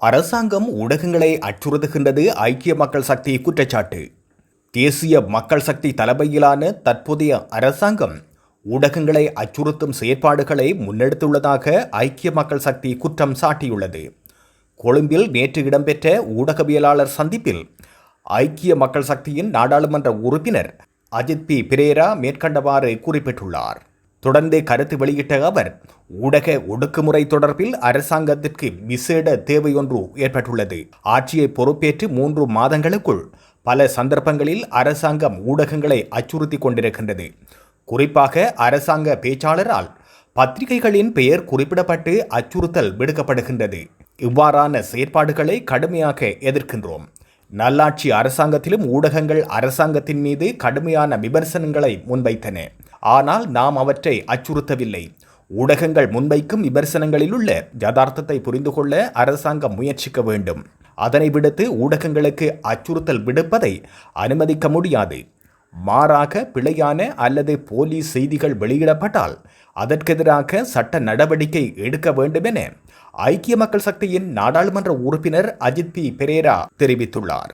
அரசாங்கம் ஊடகங்களை அச்சுறுத்துகின்றது ஐக்கிய மக்கள் சக்தி குற்றச்சாட்டு. தேசிய மக்கள் சக்தி தலைமையிலான தற்போதைய அரசாங்கம் ஊடகங்களை அச்சுறுத்தும் செயற்பாடுகளை முன்னெடுத்துள்ளதாக ஐக்கிய மக்கள் சக்தி குற்றம் சாட்டியுள்ளது. கொழும்பில் நேற்று இடம்பெற்ற ஊடகவியலாளர் சந்திப்பில் ஐக்கிய மக்கள் சக்தியின் நாடாளுமன்ற உறுப்பினர் அஜித் பி. பிரேரா மேற்கண்டவாறு குறிப்பிட்டுள்ளார். தொடர்ந்து கருத்து வெளியிட்ட அவர் ஊடக ஒடுக்குமுறை தொடர்பில் அரசாங்கத்திற்கு விசேட தேவையொன்று ஏற்பட்டுள்ளது. ஆட்சியை பொறுப்பேற்று மூன்று மாதங்களுக்குள் பல சந்தர்ப்பங்களில் அரசாங்கம் ஊடகங்களை அச்சுறுத்தி கொண்டிருக்கின்றது. குறிப்பாக அரசாங்க பேச்சாளரால் பத்திரிகைகளின் பெயர் குறிப்பிடப்பட்டு அச்சுறுத்தல் விடுக்கப்படுகின்றது. இவ்வாறான செயற்பாடுகளை கடுமையாக எதிர்க்கின்றோம். நல்லாட்சி அரசாங்கத்திலும் ஊடகங்கள் அரசாங்கத்தின் மீது கடுமையான விமர்சனங்களை முன்வைத்தன. ஆனால் நாம் அவற்றை அச்சுறுத்தவில்லை. ஊடகங்கள் முன்வைக்கும் விமர்சனங்களில் உள்ள யதார்த்தத்தை புரிந்து கொள்ள அரசாங்கம் முயற்சிக்க வேண்டும். அதனை விடுத்து ஊடகங்களுக்கு அச்சுறுத்தல் விடுப்பதை அனுமதிக்க முடியாது. மாறாக பிழையான அல்லது போலீஸ் செய்திகள் வெளியிடப்பட்டால் அதற்கெதிராக சட்ட நடவடிக்கை எடுக்க வேண்டும் என ஐக்கிய மக்கள் சக்தியின் நாடாளுமன்ற உறுப்பினர் அஜித் பி. பெரேரா தெரிவித்துள்ளார்.